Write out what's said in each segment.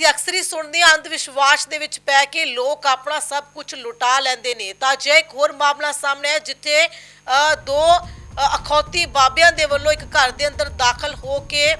ਅਸੀਂ ਅਕਸਰ ਹੀ ਸੁਣਦੇ ਹਾਂ ਅੰਧ ਵਿਸ਼ਵਾਸ ਦੇ ਵਿੱਚ ਪੈ ਕੇ ਲੋਕ ਆਪਣਾ ਸਭ ਕੁਝ ਲੁਟਾ ਲੈਂਦੇ ਨੇ। ਤਾਂ ਜੇ ਇੱਕ ਹੋਰ ਮਾਮਲਾ ਸਾਹਮਣੇ ਹੈ ਜਿੱਥੇ ਦੋ ਅਖੌਤੀ ਬਾਬਿਆਂ ਦੇ ਵੱਲੋਂ ਇੱਕ ਘਰ ਦੇ ਅੰਦਰ ਦਾਖਲ ਹੋ ਕੇ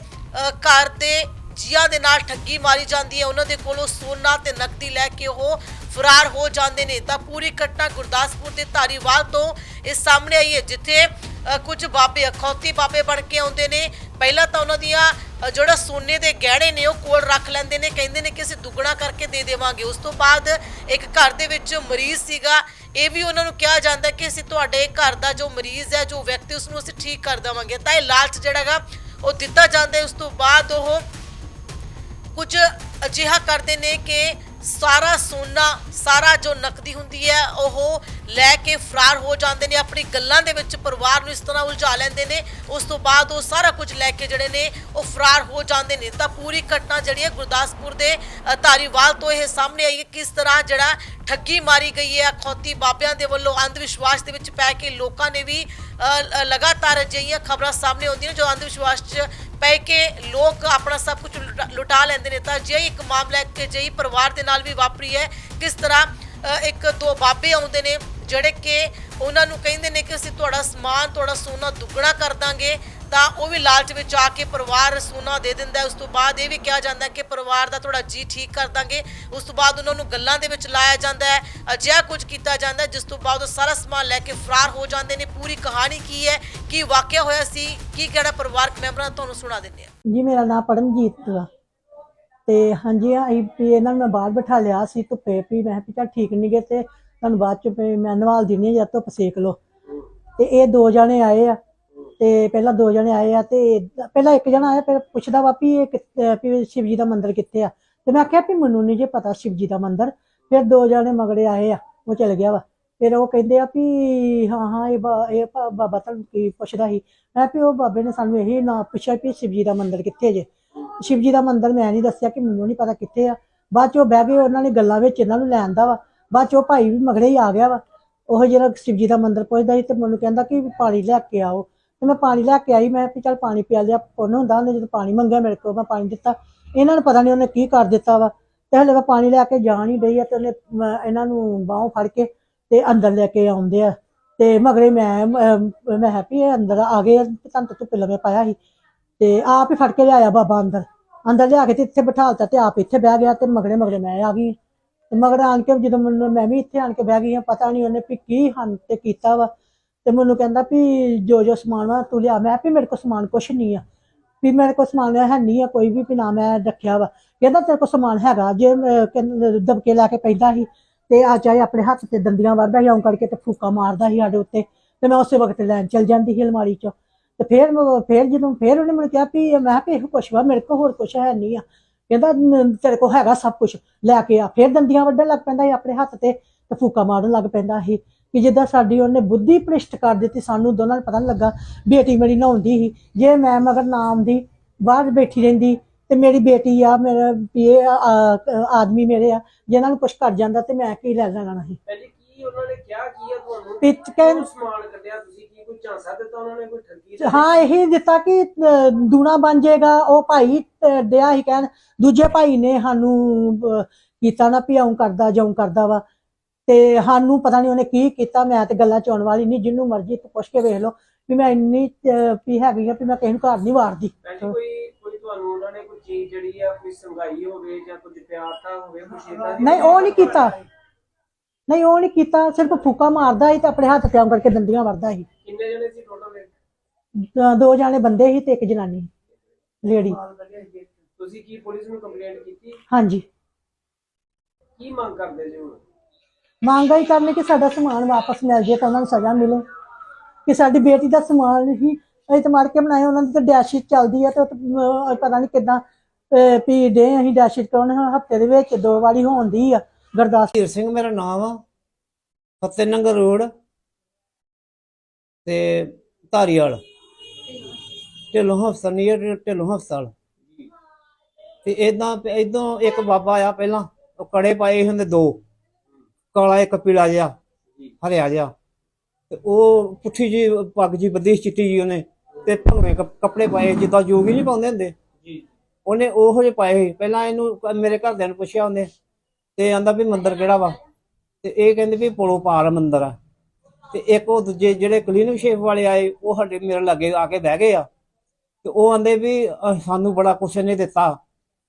ਘਰ ਦੇ ਜੀਆਂ ਦੇ ਨਾਲ ਠੱਗੀ ਮਾਰੀ ਜਾਂਦੀ ਹੈ। ਉਹਨਾਂ ਦੇ ਕੋਲੋਂ ਸੋਨਾ ਤੇ ਨਕਦੀ ਲੈ ਕੇ ਉਹ ਫਰਾਰ ਹੋ ਜਾਂਦੇ ਨੇ। ਤਾਂ ਪੂਰੀ ਘਟਨਾ ਗੁਰਦਾਸਪੁਰ ਦੇ ਧਾਰੀਵਾਲ ਤੋਂ ਇਹ ਸਾਹਮਣੇ ਆਈ ਹੈ ਜਿੱਥੇ ਅ, ਕੁਝ ਬਾਬੇ ਅਖੌਤੀ ਬਾਬੇ ਬਣ ਕੇ ਆਉਂਦੇ ਨੇ। ਪਹਿਲਾਂ ਤਾਂ ਉਹਨਾਂ ਦੀਆਂ ਜਿਹੜਾ ਸੋਨੇ ਦੇ ਗਹਿਣੇ ਨੇ ਉਹ ਕੋਲ ਰੱਖ ਲੈਂਦੇ ਨੇ, ਕਹਿੰਦੇ ਨੇ ਕਿ ਅਸੀਂ ਦੁੱਗਣਾ ਕਰਕੇ ਦੇ ਦੇਵਾਂਗੇ। ਉਸ ਤੋਂ ਬਾਅਦ ਇੱਕ ਘਰ ਦੇ ਵਿੱਚ ਮਰੀਜ਼ ਸੀਗਾ, ਇਹ ਵੀ ਉਹਨਾਂ ਨੂੰ ਕਿਹਾ ਜਾਂਦਾ ਕਿ ਅਸੀਂ ਤੁਹਾਡੇ ਘਰ ਦਾ ਜੋ ਮਰੀਜ਼ ਹੈ, ਜੋ ਵਿਅਕਤੀ ਉਸ ਨੂੰ ਅਸੀਂ ਠੀਕ ਕਰ ਦੇਵਾਂਗੇ। ਤਾਂ ਇਹ ਲਾਲਚ ਜਿਹੜਾ ਹੈਗਾ, ਉਹ ਦਿੱਤਾ ਜਾਂਦਾ ਉਸ ਤੋਂ ਬਾਅਦ ਉਹ ਕੁਝ ਅਜਿਹਾ ਕਰਦੇ ਨੇ ਕਿ ਸਾਰਾ ਸੋਨਾ, ਸਾਰਾ ਜੋ ਨਕਦੀ ਹੁੰਦੀ ਹੈ, ਉਹ ਲੈ ਕੇ ਫਰਾਰ ਹੋ ਜਾਂਦੇ ਨੇ, ਆਪਣੀ ਗੱਲਾਂ ਦੇ ਵਿੱਚ ਪਰਿਵਾਰ ਨੂੰ ਇਸ ਤਰ੍ਹਾਂ ਉਲਝਾ ਲੈਂਦੇ ਨੇ, ਉਸ ਤੋਂ ਬਾਅਦ ਉਹ ਸਾਰਾ ਕੁਝ ਲੈ ਕੇ ਜਿਹੜੇ ਨੇ, ਉਹ ਫਰਾਰ ਹੋ ਜਾਂਦੇ ਨੇ। ਤਾਂ ਪੂਰੀ ਘਟਨਾ ਜਿਹੜੀ ਹੈ ਗੁਰਦਾਸਪੁਰ ਦੇ ਧਾਰੀਵਾਲ ਤੋਂ ਇਹ ਸਾਹਮਣੇ ਆਈ ਹੈ ਕਿਸ ਤਰ੍ਹਾਂ ਜਿਹੜਾ ਠੱਗੀ ਮਾਰੀ ਗਈ ਹੈ। ਅਖੌਤੀ ਬਾਬਿਆਂ ਦੇ ਵੱਲੋਂ ਅੰਧ ਵਿਸ਼ਵਾਸ ਦੇ ਵਿੱਚ ਪੈ ਕੇ ਲੋਕਾਂ ਨੇ ਵੀ ਲਗਾਤਾਰ ਅਜਿਹੀਆਂ ਖਬਰਾਂ ਸਾਹਮਣੇ ਆਉਂਦੀਆਂ ਨੇ, ਜੋ ਅੰਧ ਵਿਸ਼ਵਾਸ 'ਚ ਪੈ ਕੇ ਲੋਕ ਆਪਣਾ ਸਭ ਕੁਝ ਲੁਟਾ- ਲੁਟਾ ਲੈਂਦੇ ਨੇ। ਤਾਂ ਜੇ ਇੱਕ ਮਾਮਲਾ ਕਿ ਅਜਿਹੀ ਪਰਿਵਾਰ ਦੇ ਨਾਲ ਵੀ ਵਾਪਰੀ ਹੈ। ਕਿਸ ਤਰ੍ਹਾਂ ਇੱਕ ਦੋ ਬਾਬੇ ਆਉਂਦੇ ਨੇ ਜਿਹੜੇ ਕਿ ਉਹਨਾਂ ਨੂੰ ਕਹਿੰਦੇ ਨੇ ਕਿ ਅਸੀਂ ਤੁਹਾਡਾ ਸਮਾਨ, ਤੁਹਾਡਾ ਸੋਨਾ ਦੁੱਗਣਾ ਕਰ ਦਾਂਗੇ, ਤਾਂ ਉਹ ਵੀ ਲਾਲਚ ਵਿੱਚ ਆ ਕੇ ਪਰਿਵਾਰ ਸੋਨਾ ਦੇ ਦਿੰਦਾ ਉਸ ਤੋਂ ਬਾਅਦ ਇਹ ਵੀ ਕਿਹਾ ਜਾਂਦਾ ਕਿ ਪਰਿਵਾਰ ਦਾ ਤੁਹਾਡਾ ਜੀ ਠੀਕ ਕਰ ਦਾਂਗੇ। ਉਸ ਤੋਂ ਬਾਅਦ ਉਹਨਾਂ ਨੂੰ ਗੱਲਾਂ ਦੇ ਵਿੱਚ ਲਾਇਆ ਜਾਂਦਾ ਹੈ। ਅਜਿਹਾ ਕੁਝ ਕੀਤਾ ਜਾਂਦਾ ਜਿਸ ਤੋਂ ਬਾਅਦ ਉਹ ਸਾਰਾ ਸਮਾਨ ਲੈ ਕੇ ਫਰਾਰ ਹੋ ਜਾਂਦੇ ਨੇ। ਪੂਰੀ ਕਹਾਣੀ ਕੀ ਹੈ, ਕੀ ਵਾਕਿਆ ਹੋਇਆ ਸੀ, ਕੀ ਕਿਹੜਾ ਪਰਿਵਾਰਕ ਮੈਂਬਰਾਂ ਤੁਹਾਨੂੰ ਸੁਣਾ ਦਿੰਦੇ ਆ ਜੀ, ਮੇਰਾ ਨਾਮ ਪਰਮਜੀਤ ਆ। ਤੇ ਹਾਂਜੀ ਇਹਨਾਂ ਨੂੰ ਮੈਂ ਬਾਹਰ ਬਿਠਾ ਲਿਆ ਸੀ ਧੁੱਪੇ ਵੀ। ਮੈਂ ਕਿਹਾ ਠੀਕ ਨਹੀਂ ਗੇ ਤੇ ਤੁਹਾਨੂੰ ਬਾਅਦ ਚ ਮੈਂ ਨਵਾਲ ਦਿੰਦੀ ਹਾਂ, ਜਾਂ ਧੁੱਪ ਸੇਕ ਲਓ। ਤੇ ਇਹ ਦੋ ਜਣੇ ਆਏ ਆ, ਤੇ ਪਹਿਲਾਂ ਦੋ ਜਣੇ ਆਏ ਆ, ਤੇ ਪਹਿਲਾਂ ਇੱਕ ਜਣਾ ਆਇਆ ਫਿਰ ਪੁੱਛਦਾ ਵਾ ਵੀ ਇਹ ਕਿੱਥੇ, ਵੀ ਸ਼ਿਵ ਜੀ ਦਾ ਮੰਦਿਰ ਕਿੱਥੇ ਆ? ਤੇ ਮੈਂ ਆਖਿਆ ਵੀ ਮੈਨੂੰ ਨਹੀਂ ਜੇ ਪਤਾ ਸ਼ਿਵ ਜੀ ਦਾ ਮੰਦਿਰ। ਫਿਰ ਦੋ ਜਣੇ ਮਗੜੇ ਆਏ ਆ, ਉਹ ਚਲ ਗਿਆ ਵਾ। ਫਿਰ ਉਹ ਕਹਿੰਦੇ ਆ ਵੀ ਹਾਂ ਹਾਂ, ਇਹ ਬਾ- ਇਹ ਬਾ- ਬਾਬਾ ਤੁਹਾਨੂੰ ਕੀ ਪੁੱਛਦਾ ਸੀ? ਮੈਂ ਕਿਹਾ ਵੀ ਉਹ ਬਾਬੇ ਨੇ ਸਾਨੂੰ ਇਹੀ ਨਾ ਪੁੱਛਿਆ ਵੀ ਸ਼ਿਵ ਜੀ ਦਾ ਮੰਦਿਰ ਕਿੱਥੇ ਜੇ। ਸ਼ਿਵ ਜੀ ਦਾ ਮੰਦਿਰ ਮੈਂ ਨਹੀਂ ਦੱਸਿਆ ਕਿ ਮੈਨੂੰ ਨਹੀਂ ਪਤਾ ਕਿੱਥੇ ਆ। ਬਾਅਦ ਚ ਉਹ ਬਹਿ ਗਏ, ਉਹਨਾਂ ਨੇ ਗੱਲਾਂ ਵਿੱਚ ਇਹਨਾਂ ਨੂੰ ਲੈਣ ਦਾ ਵਾ। ਬਾਅਦ ਚ ਉਹ ਭਾਈ ਵੀ ਮਗਰੇ ਹੀ ਆ ਗਿਆ ਵਾ। ਉਹ ਜਿਹੜਾ ਸ਼ਿਵਜੀ ਦਾ ਮੰਦਿਰ ਪੁੱਛਦਾ ਸੀ ਤੇ ਮੈਨੂੰ ਕਹਿੰਦਾ ਕਿ ਪਾਣੀ ਲੈ ਕੇ ਆਓ। ਤੇ ਮੈਂ ਪਾਣੀ ਲੈ ਕੇ ਆਈ ਮੈਂ ਵੀ ਚੱਲ ਪਾਣੀ ਪਿਆ ਲਿਆ ਪੁੰਨ ਹੁੰਦਾ ਉਹਨੇ ਜਦੋਂ ਪਾਣੀ ਮੰਗਿਆ ਮੇਰੇ ਕੋਲ ਮੈਂ ਪਾਣੀ ਦਿੱਤਾ। ਇਹਨਾਂ ਨੂੰ ਪਤਾ ਨਹੀਂ ਉਹਨੇ ਕੀ ਕਰ ਦਿੱਤਾ ਵਾ। ਤੇ ਹਲੇ ਮੈਂ ਪਾਣੀ ਲੈ ਕੇ ਜਾਣ ਹੀ ਡਈ ਆ ਤੇ ਉਹਨੇ ਇਹਨਾਂ ਨੂੰ ਬਾਹੋਂ ਫੜ ਕੇ ਤੇ ਅੰਦਰ ਲੈ ਕੇ ਆਉਂਦੇ ਆ। ਤੇ ਮਗਰੇ ਮੈਂ ਮੈਂ- ਮੈਂ ਹੈਪੀ ਅੰਦਰ ਆ ਗਏ ਆ, ਤੇ ਤੁਹਾਨੂੰ ਤਾਂ ਧੁੱਪੇ ਲੰਮੇ ਪਾਇਆ ਸੀ। ਤੇ ਆਪ ਹੀ ਫੜ ਕੇ ਲਿਆਇਆ ਬਾਬਾ ਅੰਦਰ। ਅੰਦਰ ਲਿਆ ਕੇ ਤੇ ਇੱਥੇ ਬਿਠਾਲਤਾ ਤੇ ਆਪ ਇੱਥੇ ਬਹਿ ਗਿਆ ਤੇ ਮਗਰੇ ਮਗਰੇ ਮੈਂ ਆ ਗਈ। ਤੇ ਮਗਰ ਆਣ ਕੇ ਜਦੋਂ ਮੈਨੂੰ ਮੈਂ ਵੀ ਇੱਥੇ ਆਣ ਕੇ ਬਹਿ ਗਈ ਹਾਂ, ਪਤਾ ਨਹੀਂ ਉਹਨੇ ਵੀ ਕੀ ਹਨ ਤੇ ਕੀਤਾ ਵਾ। ਤੇ ਮੈਨੂੰ ਕਹਿੰਦਾ ਵੀ ਜੋ ਜੋ ਸਮਾਨ ਵਾ ਤੂੰ ਲਿਆ। ਮੈਂ ਵੀ ਮੇਰੇ ਕੋਲ ਸਮਾਨ ਕੁਛ ਨਹੀਂ ਆ। ਵੀ ਮੇਰੇ ਕੋਲ ਸਮਾਨ ਹੈ ਨਹੀਂ ਆ, ਕੋਈ ਵੀ ਵੀ ਨਾ ਮੈਂ ਰੱਖਿਆ ਵਾ। ਕਹਿੰਦਾ ਤੇਰੇ ਕੋਲ ਸਮਾਨ ਹੈਗਾ। ਜੇ ਦਬਕੇ ਲਾ ਕੇ ਪੈਂਦਾ ਸੀ ਤੇ ਆ ਚਾਹੇ ਆਪਣੇ ਹੱਥ ਤੇ ਦੰਦੀਆਂ ਵਰਦਾ ਸੀ, ਆਉਂ ਕਰਕੇ ਤੇ ਫੂਕਾ ਮਾਰਦਾ ਸੀ ਸਾਡੇ ਉੱਤੇ। ਤੇ ਮੈਂ ਉਸੇ ਵਕਤ ਲੈਣ ਚਲ ਜਾਂਦੀ ਸੀ ਅਲਮਾਰੀ ਚੋਂ। ਤੇ ਫੇਰ ਫੇਰ ਜਦੋਂ ਫੇਰ ਉਹਨੇ ਮੈਨੂੰ ਕਿਹਾ ਵੀ, ਮੈਂ ਕਿਹਾ ਵੀ ਇਹੋ ਕੁਛ ਵਾ, ਮੇਰੇ ਕੋਲ ਹੋਰ ਕੁਛ ਹੈ ਨਹੀਂ ਆ। ਕਹਿੰਦਾ ਨ- ਤੇਰੇ ਕੋਲ ਹੈਗਾ ਸਭ ਕੁਝ ਲੈ ਕੇ ਆ ਫਿਰ ਦੰਦੀਆਂ ਵੱਢਣ ਲੱਗ ਪੈਂਦਾ ਸੀ ਆਪਣੇ ਹੱਥ ਤੇ ਤੇ ਫੂਕਾ ਮਾਰਨ ਲੱਗ ਪੈਂਦਾ ਸੀ ਕਿ ਜਿੱਦਾਂ ਸਾਡੀ ਉਹਨੇ ਬੁੱਧੀ ਭ੍ਰਿਸ਼ਟ ਕਰ ਦਿੱਤੀ ਸਾਨੂੰ ਦੋਨਾਂ ਨੂੰ ਪਤਾ ਨਹੀਂ ਲੱਗਾ ਬੇਟੀ ਮੇਰੀ ਨਹਾਉਂਦੀ ਸੀ। ਜੇ ਮੈਂ ਮਗਰ ਨਾ ਆਉਂਦੀ ਬਾਹਰ ਬੈਠੀ ਰਹਿੰਦੀ ਤੇ ਮੇਰੀ ਬੇਟੀ ਆ ਮੇਰਾ ਇਹ ਆ- ਆ- ਆਦਮੀ ਮੇਰੇ ਆ ਜਿਹਨਾਂ ਨੂੰ ਕੁਝ ਕਰ ਜਾਂਦਾ ਤੇ ਮੈਂ ਕੀ ਲੈ ਲੈਣਾ ਸੀ। ਪਹਿਲੇ ਕੀ ਉਹਨਾਂ ਨੇ ਕਿਹਾ ਕੀ ਆ ਤੁਹਾਨੂੰ? ਪਿੱਛ ਕੇ ਕਿਉਂ ਸਮਾਨ ਕੱਢਿਆ ਤੁਸੀਂ? ਕੋਈ ਝਾਂਸਾ ਦਿੱਤਾ ਉਹਨਾਂ ਨੇ ਕੋਈ ਠੱਗੀ ਦਾ? ਹਾਂ ਇਹੀ ਦਿੱਤਾ ਕਿ ਅਹ, ਦੂਣਾ ਬਣ ਜਾਏਗਾ। ਉਹ ਭਾਈ ਅਹ, ਡਿਆ ਹੀ ਕਹਿਣ ਦੂਜੇ ਭਾਈ ਨੇ ਸਾਨੂੰ ਅਹ, ਕੀਤਾ ਨਾ ਵੀ ਆਉਂ ਕਰਦਾ ਜਾਉਂ ਕਰਦਾ ਵਾ। ਤੇ ਸਾਨੂੰ ਪਤਾ ਨਹੀਂ ਉਹਨੇ ਕੀ ਕੀਤਾ ਮੈਂ ਤੇ ਗੱਲਾਂ ਚ ਆਉਣ ਵਾਲੀ ਨਹੀਂ ਜਿੰਨੂੰ ਮਰਜ਼ੀ ਤੂੰ ਪੁੱਛ ਕੇ ਵੇਖ ਲਓ ਵੀ ਮੈਂ ਇੰਨੀ ਅਹ, ਵੀ ਹੈਗੀ ਆ ਵੀ ਮੈਂ ਕਿਸੇ ਨੂੰ ਘਰ ਨਹੀਂ ਵਾਰਦੀ। ਪਹਿਲੇ ਕੋਈ ਕੋਈ ਤੁਹਾਨੂੰ ਉਹਨਾਂ ਨੇ ਕੋਈ ਚੀਜ਼ ਜਿਹੜੀ ਆ ਕੋਈ ਸੰਗਾਈ ਹੋਵੇ ਜਾਂ ਕੁਝ ਪਿਆਰਤਾ ਹੋਵੇ ਕੁਛ ਏਦਾਂ ਦੀ ਨਹੀਂ ਉਹ ਨਹੀਂ ਕੀਤਾ। ਨਹੀਂ ਉਹ ਨਹੀਂ ਕੀਤਾ ਸਿਰਫ ਫੂਕਾ ਮਾਰਦਾ ਸੀ ਤੇ ਆਪਣੇ ਹੱਥ ਤੇ ਆਉਂ ਕਰਕੇ ਦੰਦੀਆਂ ਵਰਦਾ ਸੀ। ਕਿੰਨੇ ਜਣੇ ਸੀ ਟੋਟਲ ਅਹ, ਦੋ ਜਾਣੇ ਬੰਦੇ ਸੀ ਤੇ ਇੱਕ ਜਨਾਨੀ ਲੇਡੀ। ਤੁਸੀਂ ਕੀ ਪੁਲਿਸ ਨੂੰ ਕੰਪਲੇਂਟ ਕੀਤੀ? ਹਾਂਜੀ। ਕੀ ਮੰਗ ਕਰਦੇ ਜੀ ਹੁਣ? ਮੰਗ ਹੀ ਕਰਨੀ ਕਿ ਸਾਡਾ ਸਮਾਨ ਵਾਪਸ ਮਿਲ ਜੇ ਤਾਂ ਉਹਨਾਂ ਨੂੰ ਸਜ਼ਾ ਮਿਲੇ। ਕਿ ਸਾਡੀ ਬੇਟੀ ਦਾ ਸਮਾਨ ਹੀ ਅਸੀਂ ਤਾਂ ਮਾਰ ਕੇ ਬਣਾਏ ਉਹਨਾਂ ਦੀ ਤਾਂ ਡੈਸ਼ੀਟ ਚੱਲਦੀ ਆ ਤੇ ਉਹ ਤਾਂ, ਅਹ, ਪਤਾ ਨਹੀਂ ਕਿਦਾਂ ਵੀ ਡੇ ਅਸੀਂ ਡੈਸ਼ੀਟ ਕਰਾਉਣੇ ਹਫ਼ਤੇ ਦੇ ਵਿੱਚ ਦੋ ਵਾਰੀ ਹੋਣਦੀ ਆ ਗੁਰਦਾਸ ਧੀਰ ਸਿੰਘ ਮੇਰਾ ਨਾਮ ਆ। ਫਤਿਹ ਨੰਗਰ ਰੋਡ। ਤੇ ਧਾਰੀਵਾਲ ਢਿੱਲੋਂ ਹਸਪਤਾਲ ਨੀਅਰ ਢਿੱਲੋਂ ਹਸਪਤਾਲ ਤੇ ਇਦਾਂ ਇਦੋਂ ਇੱਕ ਬਾਬਾ ਆ ਪਹਿਲਾਂ ਉਹ ਕੜੇ ਪਾਏ ਹੁੰਦੇ ਦੋ। ਕਾਲਾ ਇੱਕ ਪੀਲਾ ਜਿਹਾ ਹਰਿਆ ਜਿਹਾ। ਤੇ ਉਹ ਪੁੱਠੀ ਜੀ ਪੱਗ ਜੀ ਸੀ ਚਿੱਟੀ ਜੀ ਉਹਨੇ। ਤੇ ਕੱਪ- ਕੱਪੜੇ ਪਾਏ ਜਿੱਦਾਂ ਜੋਗੀ ਨਹੀਂ ਪਾਉਂਦੇ ਹੁੰਦੇ। ਉਹਨੇ ਉਹੋ ਜਿਹੇ ਪਾਏ ਸੀ। ਪਹਿਲਾਂ ਇਹਨੂੰ ਮੇਰੇ ਘਰਦਿਆਂ ਨੂੰ ਪੁੱਛਿਆ ਉਹਨੇ। ਤੇ ਆਂਦਾ ਵੀ ਮੰਦਿਰ ਕਿਹੜਾ ਵਾ? ਤੇ ਇਹ ਕਹਿੰਦੇ ਵੀ ਪੁਲੋਂ ਪਾਰ ਮੰਦਿਰ ਆ। ਤੇ ਇੱਕ ਉਹ ਦੂਜੇ ਜਿਹੜੇ ਕਲੀਨਿਕ ਸ਼ੇਫ ਵਾਲੇ ਆਏ, ਉਹ ਸਾਡੇ ਮੇਰੇ ਲਾਗੇ ਆ ਕੇ ਬਹਿ ਗਏ ਆ। ਤੇ ਉਹ ਆਂਦੇ ਵੀ ਸਾਨੂੰ ਬੜਾ ਕੁਛ ਇਹਨੇ ਦਿੱਤਾ,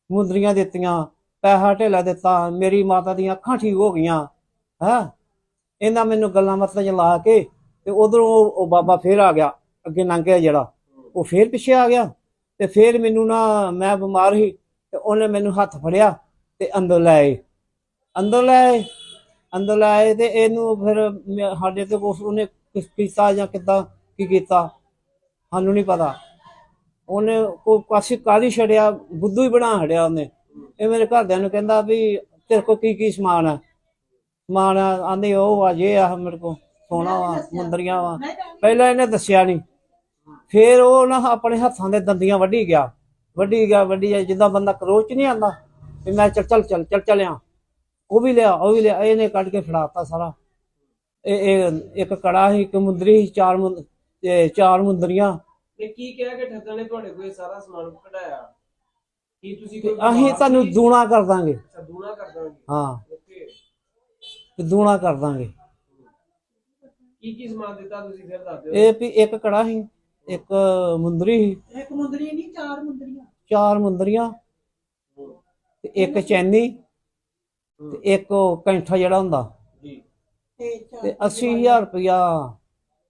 ਮੁੰਦਰੀਆਂ ਦਿੱਤੀਆਂ, ਪੈਸਾ ਢੇਲਾ ਦਿੱਤਾ, ਮੇਰੀ ਮਾਤਾ ਦੀਆਂ ਅੱਖਾਂ ਠੀਕ ਹੋ ਗਈਆਂ, ਹਾਂ? ਇਹਨਾਂ ਮੈਨੂੰ ਗੱਲਾਂ ਮਤਲਬ ਚ ਕੇ ਤੇ ਉਧਰੋਂ ਉਹ ਬਾਬਾ ਫੇਰ ਆ ਗਿਆ, ਅੱਗੇ ਲੰਘ ਗਿਆ ਜਿਹੜਾ। ਉਹ ਫੇਰ ਪਿੱਛੇ ਆ ਗਿਆ ਤੇ ਫੇਰ ਮੈਨੂੰ ਨਾ, ਮੈਂ ਬਿਮਾਰ ਸੀ ਤੇ ਉਹਨੇ ਮੈਨੂੰ ਹੱਥ ਫੜਿਆ ਤੇ ਅੰਦਰ ਲੈ ਆਏ। ਅੰਦਰ ਲੈ ਆਏ ਅੰਦਰ ਲੈ ਆਏ ਤੇ ਇਹਨੂੰ ਫਿਰ ਮੈਂ- ਸਾਡੇ ਤੇ ਕੁਛ ਉਹਨੇ ਕਿਸ ਕੀਤਾ ਜਾਂ ਕਿੱਦਾਂ, ਕੀ ਕੀਤਾ? ਸਾਨੂੰ ਨਹੀਂ ਪਤਾ। ਉਹਨੇ ਕੋਈ ਕਾਸੀ ਕਾਲੀ ਛੜਿਆ? ਬੁੱਧੂ ਹੀ ਬਣਾ ਛੜਿਆ ਉਹਨੇ। ਇਹ ਮੇਰੇ ਘਰਦਿਆਂ ਨੂੰ ਕਹਿੰਦਾ ਵੀ ਤੇਰੇ ਕੋਲ ਕੀ ਕੀ ਸਮਾਨ ਆ? ਸਮਾਨ ਆਂਦੇ ਉਹ ਆ, ਜੇ ਆ ਮੇਰੇ ਕੋਲ। ਸੋਨਾ ਵਾ, ਮੁੰਦਰੀਆਂ ਵਾ। ਪਹਿਲਾਂ ਇਹਨੇ ਦੱਸਿਆ ਨਹੀਂ। ਫੇਰ ਉਹ ਨਾ ਆਪਣੇ ਹੱਥਾਂ ਦੇ ਦੰਦੀਆਂ ਵੱਢੀ ਗਿਆ। ਵੱਢੀ ਗਿਆ ਵੱਢੀ ਗਿਆ। ਜਿੱਦਾਂ ਬੰਦਾ ਕਰੋਚ ਨਹੀਂ ਆਂਦਾ। ਵੀ ਮੈਂ ਚੱਲ ਚੱਲ ਚੱਲ ਚੱਲ ਚਲਿਆ। ਉਹ ਵੀ ਲਿਆ ਉਹ ਵੀ ਲਿਆ ਇਹਨੇ ਕੱਢ ਕੇ ਫੜਾਤਾ ਸਾਰਾ। ਇਹ ਇਹ ਇੱਕ ਕੜਾ ਸੀ ਇੱਕ ਮੁੰਦਰੀ ਸੀ ਚਾਰ ਮੁੰਦ ਇਹ ਚਾਰ ਮੁੰਦਰੀਆਂ। ਤੇ ਕੀ ਕਿਹਾ ਕਿ ਠੱਗਾਂ ਨੇ ਤੁਹਾਡੇ ਕੋਲ ਇਹ ਸਾਰਾ ਸਮਾਨ ਕਢਾਇਆ? ਕੀ ਤੁਸੀਂ ਤੇ ਕੋਈ ਅਸੀਂ ਤੁਹਾਨੂੰ ਦੂਣਾ ਕਰ ਦਾਂਗੇ। ਅੱਛਾ, ਦੂਣਾ ਕਰ ਦਾਂਗੇ। ਹਾਂ। ਓਕੇ। ਤੇ ਦੂਣਾ ਕਰ ਦਾਂਗੇ। ਕੀ ਕੀ ਸਮਾਨ ਦਿੱਤਾ ਤੁਸੀਂ ਫਿਰ ਦੱਸ ਦਿਓ। ਇਹ ਵੀ ਇੱਕ ਕੜਾ ਸੀ ਇੱਕ ਮੁੰਦਰੀ ਸੀ। ਇੱਕ ਮੁੰਦਰੀ ਨਹੀਂ ਚਾਰ ਮੁੰਦਰੀਆਂ। ਚਾਰ ਮੁੰਦਰੀਆਂ। ਤੇ ਇੱਕ ਚੈਨੀ। ਤੇ ਇੱਕ ਉਹ ਕੈਂਠਾ ਜਿਹੜਾ ਹੁੰਦਾ। ਜੀ। ਤੇ ਚਾਰ ਤੇ 80000 ਰੁਪਇਆ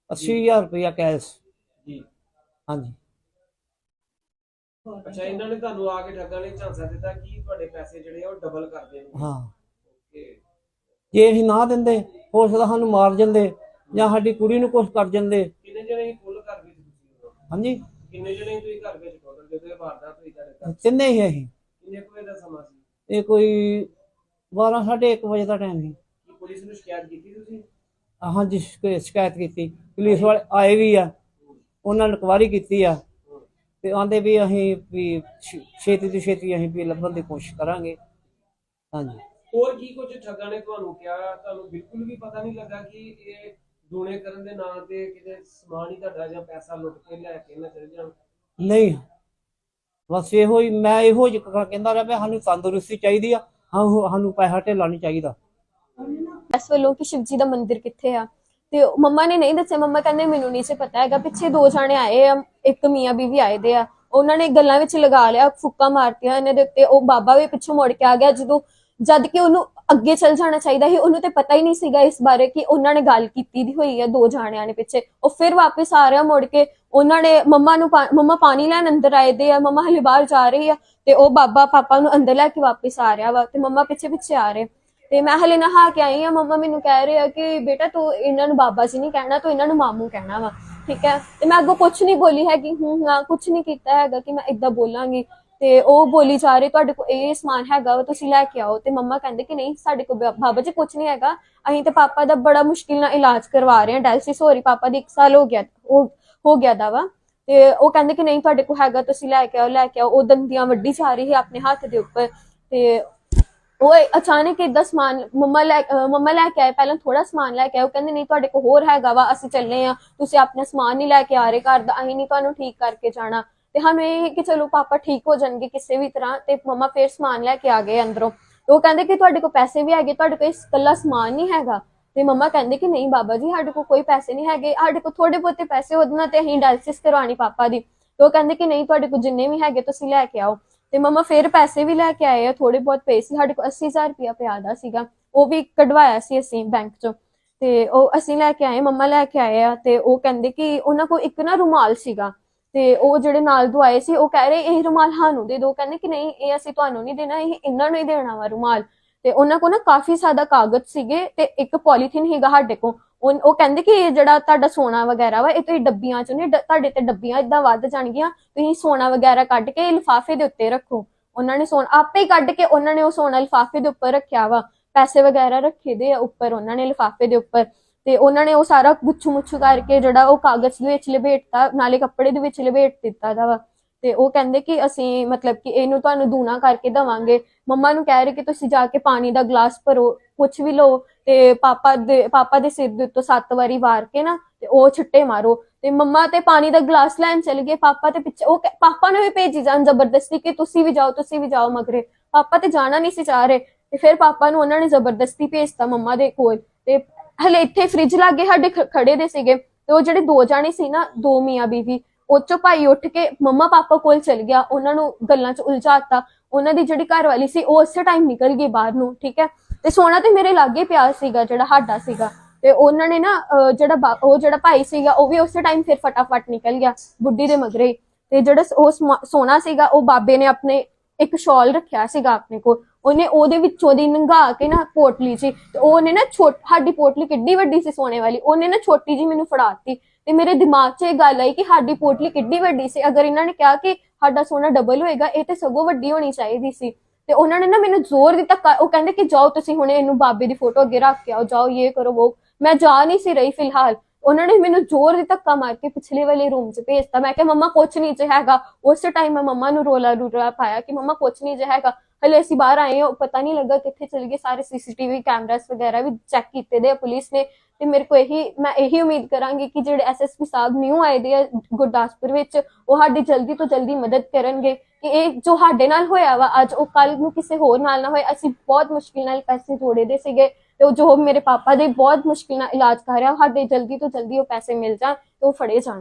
80000 ਰੁਪਇਆ ਕੈਸ਼। ਜੀ। ਹਾਂਜੀ। ਅੱਛਾ ਇਹਨਾਂ ਨੇ ਤੁਹਾਨੂੰ ਆ ਕੇ ਠੱਗਾਂ ਨੇ ਝਾਂਸਾ ਦਿੱਤਾ ਕਿ ਤੁਹਾਡੇ ਪੈਸੇ ਜਿਹੜੇ ਆ ਉਹ ਡਬਲ ਕਰ ਦੇਣਗੇ ਹਾਂ। ਓਕੇ। ਜੇ ਅਸੀਂ ਨਾ ਦਿੰਦੇ ਹੋ ਸਕਦਾ ਸਾਨੂੰ ਮਾਰ ਜਾਂਦੇ ਜਾਂ ਸਾਡੀ ਕੁੜੀ ਨੂੰ ਕੁਝ ਕਰ ਜਾਂਦੇ। ਕਿੰਨੇ ਜਣੇ ਸੀ ਕੁੱਲ ਘਰ ਵਿੱਚ ਤੁਸੀਂ? ਹਾਂਜੀ। ਕਿੰਨੇ ਜਣੇ ਤੁਸੀਂ ਘਰ ਵਿੱਚ ਟੋਟਲ ਜਦੋਂ ਇਹ ਵਾਰਦਾਤ ਹੋਈ ਤੁਹਾਡੇ ਘਰ ਤਿੰਨੇ ਹੀ ਅਸੀਂ। ਕਿੰਨੇ ਕੁ ਵਜੇ ਦਾ ਸਮਾਂ ਸੀ? ਇਹ ਕੋਈ 12 1:30 ਵਜੇ ਦਾ ਟਾਈਮ ਸੀ। ਪੁਲਿਸ ਨੂੰ ਸ਼ਿਕਾਇਤ ਕੀਤੀ ਤੁਸੀਂ? ਹਾਂਜੀ ਸ਼ਿਕ- ਸ਼ਿਕਾਇਤ ਕੀਤੀ। ਪੁਲਿਸ ਵਾਲੇ ਆਏ ਵੀ ਆ। ਉਹਨਾਂ ਨੇ ਇਨਕੁਆਇਰੀ ਕੀਤੀ ਆ। ਤੇ ਆਂਦੇ ਵੀ ਅਸੀਂ ਵੀ ਛੇ- ਛੇਤੀ ਤੋਂ ਛੇਤੀ ਅਸੀਂ ਵੀ ਲੱਭਣ ਦੀ ਕੋਸ਼ਿਸ਼ ਕਰਾਂਗੇ। ਹਾਂਜੀ ਹੋਰ ਕੀ ਕੁਝ ਠੱਗਾਂ ਨੇ ਤੁਹਾਨੂੰ ਕਿਹਾ? ਤੁਹਾਨੂੰ ਬਿਲਕੁਲ ਵੀ ਪਤਾ ਨਹੀਂ ਲੱਗਾ ਕਿ ਇਹ ਦੂਣੇ ਕਰਨ ਦੇ ਨਾਂ ਤੇ ਕਿਤੇ ਸਮਾਨ ਹੀ ਤੁਹਾਡਾ ਜਾਂ ਪੈਸਾ ਲੁੱਟ ਕੇ ਲੈ ਕੇ ਨਾ ਚਲੇ ਜਾਣ? ਨਹੀਂ। ਬਸ ਇਹੋ ਹੀ ਮੈਂ ਇਹੋ ਜਿਹਾ ਕਹਿੰਦਾ ਰਿਹਾ ਵੀ ਸਾਨੂੰ ਤੰਦਰੁਸਤੀ ਚਾਹੀਦੀ ਆ। ਸਾਨੂੰ ਸਾਨੂੰ ਪੈਸਾ ਢੇਲਾ ਨਹੀਂ ਚਾਹੀਦਾ। ਇਸ ਵੱਲੋਂ ਕਿ ਸ਼ਿਵਜੀ ਦਾ ਮੰਦਿਰ ਕਿੱਥੇ ਆ? ਤੇ ਉਹ ਮੰਮਾ ਨੇ ਨਹੀਂ ਦੱਸਿਆ, ਮੰਮਾ ਕਹਿੰਦੇ ਮੈਨੂੰ ਨਹੀਂ ਸੀ ਪਤਾ ਹੈਗਾ। ਪਿੱਛੇ ਦੋ ਜਾਣੇ ਆਏ ਆ, ਇੱਕ ਮੀਆਂ ਬੀਵੀ ਆਏ ਦੇ ਆ। ਉਹਨਾਂ ਨੇ ਗੱਲਾਂ ਵਿੱਚ ਲਗਾ ਲਿਆ, ਫੁੱਕਾ ਮਾਰਤੀਆਂ, ਇਹਨਾਂ ਦੇ ਉੱਤੇ ਉਹ ਬਾਬਾ ਵੀ ਪਿੱਛੋਂ ਮੁੜ ਕੇ ਆ ਗਿਆ। ਜਦੋਂ ਜਦ ਕਿ ਉਹਨੂੰ ਅੱਗੇ ਚੱਲ ਜਾਣਾ ਚਾਹੀਦਾ ਸੀ। ਉਹਨੂੰ ਤੇ ਪਤਾ ਹੀ ਨਹੀਂ ਸੀਗਾ ਇਸ ਬਾਰੇ ਕਿ ਉਹਨਾਂ ਨੇ ਗੱਲ ਕੀਤੀ ਦੀ ਹੋਈ ਹੈ ਦੋ ਜਾਣਿਆਂ ਨੇ ਪਿੱਛੇ। ਉਹ ਫਿਰ ਵਾਪਸ ਆ ਰਿਹਾ ਮੁੜ ਕੇ। ਉਹਨਾਂ ਨੇ ਮੰਮਾ ਨੂੰ ਮੰਮਾ ਪਾਣੀ ਲੈਣ ਅੰਦਰ ਆਏ ਦੇ ਆ। ਮੰਮਾ ਹਲੇ ਬਾਹਰ ਜਾ ਰਹੀ ਆ ਤੇ ਉਹ ਬਾਬਾ ਪਾਪਾ ਨੂੰ ਅੰਦਰ ਲੈ ਕੇ ਵਾਪਸ ਆ ਰਿਹਾ ਵਾ ਤੇ ਮੰਮਾ ਪਿੱਛੇ ਪਿੱਛੇ ਆ ਰਹੇ। ਤੇ ਮੈਂ ਹਲੇ ਨਹਾ ਕੇ ਆਈ ਆ ਮੰਮਾ ਮੈਨੂੰ ਕਹਿ ਰਹੇ ਆ ਕਿ ਬੇਟਾ ਤੂੰ ਇਹਨਾਂ ਨੂੰ ਬਾਬਾ ਜੀ ਨਹੀਂ ਕਹਿਣਾ, ਤੂੰ ਇਹਨਾਂ ਨੂੰ ਮਾਮੂ ਕਹਿਣਾ ਵਾ। ਠੀਕ ਹੈ? ਤੇ ਮੈਂ ਅੱਗੋਂ ਕੁਝ ਨਹੀਂ ਬੋਲੀ ਹੈਗੀ। ਹੂੰ, ਹਾਂ ਕੁਝ ਨਹੀਂ ਕੀਤਾ ਹੈਗਾ ਕਿ ਮੈਂ ਇਦਾਂ ਬੋਲਾਂਗੀ। ਤੇ ਉਹ ਬੋਲੀ ਜਾ ਰਹੇ, ਤੁਹਾਡੇ ਕੋਲ ਇਹ ਸਮਾਨ ਹੈਗਾ ਵਾ, ਤੁਸੀਂ ਲੈ ਕੇ ਆਓ। ਤੇ ਮੰਮਾ ਕਹਿੰਦੇ ਕਿ ਨਹੀਂ, ਸਾਡੇ ਕੋਲ ਬਾ- ਬਾਬਾ ਜੀ ਕੁਝ ਨਹੀਂ ਹੈਗਾ। ਅਸੀਂ ਤੇ ਪਾਪਾ ਦਾ ਬੜਾ ਮੁਸ਼ਕਿਲ ਨਾਲ ਇਲਾਜ ਕਰਵਾ ਰਹੇ ਹਾਂ। ਡਾਇਲਸਿਸ ਹੋ ਰਹੀ, ਪਾਪਾ ਦੀ 1 ਸਾਲ ਹੋ ਗਿਆ ਉਹ ਹੋ ਗਿਆ ਦਾ ਵਾ। ਤੇ ਉਹ ਕਹਿੰਦੇ ਕਿ ਨਹੀਂ, ਤੁਹਾਡੇ ਕੋਲ ਹੈਗਾ, ਤੁਸੀਂ ਲੈ ਕੇ ਆਓ, ਲੈ ਕੇ ਆਓ। ਉਹ ਦੰਦੀਆਂ ਵੱਡੀ ਜਾ ਰਹੀ ਹੈ ਆਪਣੇ ਹੱਥ ਦੇ ਉੱਪਰ। ਤੇ ਉਹ ਅਚਾਨਕ ਇਦਾਂ ਸਮਾਨ ਮੰਮਾ ਲੈ, ਅਹ ਮੰਮਾ ਲੈ ਕੇ ਆਏ। ਪਹਿਲਾਂ ਥੋੜਾ ਸਮਾਨ ਲੈ ਕੇ ਆਏ। ਉਹ ਕਹਿੰਦੇ, ਨਹੀਂ, ਤੁਹਾਡੇ ਕੋਲ ਹੋਰ ਹੈਗਾ ਵਾ, ਅਸੀਂ ਚੱਲੇ ਆ ਤੁਸੀਂ ਆਪਣਾ ਸਮਾਨ ਨਹੀਂ ਲੈ ਕੇ ਆ ਰਹੇ ਘਰ ਦਾ। ਅਸੀਂ ਨਹੀਂ ਤੁਹਾਨੂੰ ਠੀਕ ਕਰਕੇ ਜਾਣਾ। ਤੇ ਸਾਨੂੰ ਇਹ ਕਿ ਚਲੋ ਪਾਪਾ ਠੀਕ ਹੋ ਜਾਣਗੇ ਕਿਸੇ ਵੀ ਤਰ੍ਹਾਂ ਤੇ ਮੰਮਾ ਫੇਰ ਸਮਾਨ ਲੈ ਕੇ ਆ ਗਏ ਅੰਦਰੋਂ। ਉਹ ਕਹਿੰਦੇ ਕਿ ਤੁਹਾਡੇ ਕੋਲ ਪੈਸੇ ਵੀ ਹੈਗੇ, ਤੁਹਾਡੇ ਕੋਲ ਇਕੱਲਾ ਸਮਾਨ ਨਹੀਂ ਹੈਗਾ। ਤੇ ਮੰਮਾ ਕਹਿੰਦੇ ਕਿ ਨਹੀਂ ਬਾਬਾ ਜੀ, ਸਾਡੇ ਕੋਲ ਕੋਈ ਪੈਸੇ ਨਹੀਂ ਹੈਗੇ, ਸਾਡੇ ਕੋਲ ਥੋੜੇ ਬਹੁਤੇ ਪੈਸੇ ਉਹਦੇ ਨਾਲ ਤੇ ਅਸੀਂ ਡਾਇਲਿਸਿਸ ਕਰਵਾਣੀ ਪਾਪਾ ਦੀ। ਤੇ ਉਹ ਕਹਿੰਦੇ ਕਿ ਨਹੀਂ, ਤੁਹਾਡੇ ਕੋਲ ਜਿੰਨੇ ਵੀ ਹੈਗੇ ਤੁਸੀਂ ਲੈ ਕੇ ਆਓ। ਤੇ ਮਮਾ ਫਿਰ ਪੈਸੇ ਵੀ ਲੈ ਕੇ ਆਏ ਆ ਥੋੜੇ ਬਹੁਤ ਪੈਸੇ ਸੀ, ਸਾਡੇ ਕੋਲ 80000 ਰੁਪਇਆ ਪਿਆ ਦਾ ਸੀਗਾ। ਉਹ ਵੀ ਕਢਵਾਇਆ ਸੀ ਅਸੀਂ ਬੈਂਕ ਚੋਂ। ਤੇ ਉਹ ਅਸੀਂ ਲੈ ਕੇ ਆਏ, ਮੰਮਾ ਲੈ ਕੇ ਆਏ ਆ, ਤੇ ਉਹ ਕਹਿੰਦੇ ਕਿ ਉਹਨਾਂ ਕੋਲ ਇੱਕ ਨਾ ਰੁਮਾਲ ਸੀਗਾ। ਤੇ ਉਹ ਜਿਹੜੇ ਨਾਲ ਦੁਆਏ ਸੀ, ਉਹ ਕਹਿ ਰਹੇ, ਇਹ ਰੁਮਾਲ ਸਾਨੂੰ ਦੇ ਦਿਓ। ਕਹਿੰਦੇ ਕਿ ਨਹੀਂ, ਇਹ ਅਸੀਂ ਤੁਹਾਨੂੰ ਨਹੀਂ ਦੇਣਾ, ਇਹ ਇਹਨਾਂ ਨੂੰ ਹੀ ਦੇਣਾ ਵਾ ਰੁਮਾਲ। ਤੇ ਉਹਨਾਂ ਕੋਲ ਨਾ ਕਾਫੀ ਸਾਦਾ ਕਾਗਜ਼ ਸੀਗੇ ਤੇ ਇੱਕ ਪੋਲੀਥੀਨ ਹੈਗਾ ਸਾਡੇ ਕੋਲ। ਉਹ ਕਹਿੰਦੇ ਕਿ ਇਹ ਜਿਹੜਾ ਤੁਹਾਡਾ ਸੋਨਾ ਵਗੈਰਾ ਵਾ, ਇਹ ਤੁਸੀਂ ਡੱਬੀਆਂ ਚ ਨੇ ਤੁਹਾਡੇ ਤੇ ਡੱਬੀਆਂ ਇਦਾਂ ਵੱਧ ਜਾਣਗੀਆਂ, ਤੁਸੀਂ ਸੋਨਾ ਵਗੈਰਾ ਕੱਢ ਕੇ ਲਿਫਾਫੇ ਦੇ ਉੱਤੇ ਰੱਖੋ। ਉਹਨਾਂ ਨੇ ਸੋਨਾ, ਆਪੇ ਹੀ ਕੱਢ ਕੇ ਉਹਨਾਂ ਨੇ ਉਹ ਸੋਨਾ ਲਿਫਾਫੇ ਦੇ ਉੱਪਰ ਰੱਖਿਆ ਵਾ। ਪੈਸੇ ਵਗੈਰਾ ਰੱਖੇ ਦੇ ਆ ਉੱਪਰ, ਉਹਨਾਂ ਨੇ ਲਿਫਾਫੇ ਦੇ ਉੱਪਰ। ਤੇ ਉਹਨਾਂ ਨੇ ਉਹ ਸਾਰਾ ਗੁੱਛੂ ਮੁੱਛੂ ਕਰਕੇ ਜਿਹੜਾ ਉਹ ਕਾਗਜ਼ ਦੇ ਵਿੱਚ ਲਪੇਟਤਾ, ਨਾਲੇ ਕੱਪੜੇ ਦੇ ਵਿੱਚ ਲਪੇਟ ਦਿੱਤਾ ਦਾ ਵਾ। ਤੇ ਉਹ ਕਹਿੰਦੇ ਕਿ ਅਸੀਂ ਮਤਲਬ ਕਿ ਇਹਨੂੰ ਤੁਹਾਨੂੰ ਦੂਣਾ ਕਰਕੇ ਦਵਾਂਗੇ। ਮੰਮਾ ਨੂੰ ਕਹਿ ਰਹੇ ਕਿ ਤੁਸੀਂ ਜਾ ਕੇ ਪਾਣੀ ਦਾ ਗਲਾਸ ਭਰੋ ਕੁਝ ਵੀ ਲਓ। ਤੇ ਪਾਪਾ ਦੇ ਪਾਪਾ ਦੇ ਸਿਰ ਦੇ ਉੱਤੋਂ ਸੱਤ ਵਾਰੀ ਵਾਰ ਕੇ ਨਾ, ਤੇ ਉਹ ਛਿੱਟੇ ਮਾਰੋ। ਤੇ ਮੰਮਾ ਤੇ ਪਾਣੀ ਦਾ ਗਲਾਸ ਲੈਣ ਚਲੇ ਗਏ। ਪਾਪਾ ਤੇ ਪਿੱਛੇ, ਉਹ ਪਾਪਾ ਨੇ ਵੀ ਭੇਜੀ ਜਾਣ ਜ਼ਬਰਦਸਤੀ ਕਿ ਤੁਸੀਂ ਵੀ ਜਾਓ, ਤੁਸੀਂ ਵੀ ਜਾਓ ਮਗਰੇ। ਪਾਪਾ ਤੇ ਜਾਣਾ ਨਹੀਂ ਸੀ ਚਾਹ ਰਹੇ। ਤੇ ਫਿਰ ਪਾਪਾ ਨੂੰ ਉਹਨਾਂ ਨੇ ਜ਼ਬਰਦਸਤੀ ਭੇਜਤਾ ਮੰਮਾ ਦੇ ਕੋਲ। ਤੇ ਹਲੇ ਇੱਥੇ ਫ੍ਰਿਜ ਲਾਗੇ ਸਾਡੇ ਖੜੇ ਦੇ ਸੀਗੇ ਤੇ ਉਹ ਜਿਹੜੇ ਦੋ ਜਾਣੇ ਸੀ ਨਾ, ਦੋ ਮੀਆਂ ਬੀਵੀ, ਉਹ ਚੋਂ ਭਾਈ ਉੱਠ ਕੇ ਮੰਮਾ ਪਾਪਾ ਕੋਲ ਚਲ ਗਿਆ, ਉਹਨਾਂ ਨੂੰ ਗੱਲਾਂ 'ਚ ਉਲਝਾਤਾ, ਉਹਨਾਂ ਦੀ ਜਿਹੜੀ ਘਰ ਵਾਲੀ ਸੀ ਉਹ ਉਸੇ ਟਾਈਮ ਨਿਕਲ ਗਈ ਬਾਹਰ ਨੂੰ, ਠੀਕ ਹੈ ਤੇ ਸੋਨਾ ਤੇ ਮੇਰੇ ਲਾਗੇ ਪਿਆ ਸੀਗਾ ਜਿਹੜਾ ਸਾਡਾ ਸੀਗਾ, ਤੇ ਉਹਨਾਂ ਨੇ ਨਾ ਜਿਹੜਾ ਉਹ ਜਿਹੜਾ ਭਾਈ ਸੀਗਾ, ਉਹ ਵੀ ਉਸੇ ਟਾਈਮ ਫਿਰ ਫਟਾਫਟ ਨਿਕਲ ਗਿਆ, ਬੁੱਢੀ ਦੇ ਮਗਰੇ ਹੀ। ਤੇ ਜਿਹੜਾ ਉਹ ਸੋਨਾ ਸੀਗਾ, ਉਹ ਬਾਬੇ ਨੇ ਆਪਣੇ ਇੱਕ ਸ਼ਾਲ ਰੱਖਿਆ ਸੀਗਾ ਆਪਣੇ ਕੋਲ ਉਹਨੇ ਉਹਦੇ ਵਿੱਚੋਂ ਦੀ ਨੰਗਾ ਕੇ ਨਾ ਪੋਟਲੀ ਸੀ ਤੇ ਉਹਨੇ ਨਾ ਛੋਟ, ਸਾਡੀ ਪੋਟਲੀ ਕਿੱਡੀ ਵੱਡੀ ਸੀ ਸੋਨੇ ਵਾਲੀ, ਉਹਨੇ ਨਾ ਛੋਟੀ ਜੀ ਮੈਨੂੰ ਫੜਾਤੀ। ਤੇ ਮੇਰੇ ਦਿਮਾਗ 'ਚ ਇਹ ਗੱਲ ਆਈ ਕਿ ਸਾਡੀ ਪੋਟਲੀ ਕਿੱਡੀ ਵੱਡੀ ਸੀ, ਅਗਰ ਇਹਨਾਂ ਨੇ ਕਿਹਾ ਕਿ ਸਾਡਾ ਸੋਨਾ ਡਬਲ ਹੋਏਗਾ, ਇਹ ਤੇ ਸਗੋਂ ਵੱਡੀ ਹੋਣੀ ਚਾਹੀਦੀ ਸੀ। ਤੇ ਉਹਨਾਂ ਨੇ ਨਾ ਮੈਨੂੰ ਜ਼ੋਰ ਦੀ ਧੱਕਾ ਉਹ ਕਹਿੰਦੇ ਕਿ ਜਾਓ ਤੁਸੀਂ ਹੁਣੇ ਇਹਨੂੰ ਬਾਬੇ ਦੀ ਫੋਟੋ ਅੱਗੇ ਰੱਖ ਕੇ ਆਓ, ਜਾਓ ਇਹ ਕਰੋ ਉਹ ਮੈਂ ਜਾ ਨਹੀਂ ਸੀ ਰਹੀ ਫਿਲਹਾਲ। ਉਹਨਾਂ ਨੇ ਮੈਨੂੰ ਜ਼ੋਰ ਦੀ ਧੱਕਾ ਮਾਰ ਕੇ ਪਿਛਲੇ ਵਾਲੇ ਰੂਮ 'ਚ ਭੇਜਤਾ। ਮੈਂ ਕਿਹਾ, ਮੰਮਾ ਕੁਛ ਨਹੀਂ ਜੇ ਹੈਗਾ। ਉਸ ਟਾਈਮ ਮੈਂ ਮੰਮਾ ਨੂੰ ਰੋਲਾ ਰੂਲਾ ਪਾਇਆ ਕਿ ਮੰਮਾ ਕੁਛ ਨਹੀਂ ਜੇ ਹੈਗਾ। ਹਲੇ ਅਸੀਂ ਬਾਹਰ ਆਏ ਹਾਂ, ਪਤਾ ਨਹੀਂ ਲੱਗਾ ਕਿੱਥੇ ਚਲੇ ਗਏ। ਸਾਰੇ ਸੀਸੀਟੀਵੀ ਕੈਮਰਾਸ ਵਗੈਰਾ ਵੀ ਚੈੱਕ ਕੀਤੇ ਦੇ ਆ ਪੁਲਿਸ ਨੇ। ਤੇ ਮੇਰੇ ਕੋ ਇਹੀ, ਮੈਂ ਇਹੀ ਉਮੀਦ ਕਰਾਂਗੀ ਕਿ ਜਿਹੜੇ ਐਸਐਸਪੀ ਸਾਹਿਬ ਨਿਊ ਆਏ ਦੇ ਆ ਗੁਰਦਾਸਪੁਰ ਵਿੱਚ, ਉਹ ਸਾਡੀ ਜਲਦੀ ਤੋਂ ਜਲਦੀ ਮਦਦ ਕਰਨਗੇ। ਕਿ ਇਹ ਜੋ ਸਾਡੇ ਨਾਲ ਹੋਇਆ ਵਾ, ਅੱਜ ਉਹ ਕੱਲ ਨੂੰ ਕਿਸੇ ਹੋਰ ਨਾਲ ਨਾ ਹੋਏ। ਅਸੀਂ ਬਹੁਤ ਮੁਸ਼ਕਿਲ ਨਾਲ ਪੈਸੇ ਜੋੜੇ ਦੇ ਸੀਗੇ ਤੇ ਉਹ ਜੋ ਮੇਰੇ ਪਾਪਾ ਦੇ ਬਹੁਤ ਮੁਸ਼ਕਿਲ ਨਾਲ ਇਲਾਜ ਕਰ ਰਿਹਾ ਸਾਡੇ ਜਲਦੀ ਤੋਂ ਜਲਦੀ ਉਹ ਪੈਸੇ ਮਿਲ ਜਾਣ ਤੇ ਉਹ ਫੜੇ ਜਾਣ।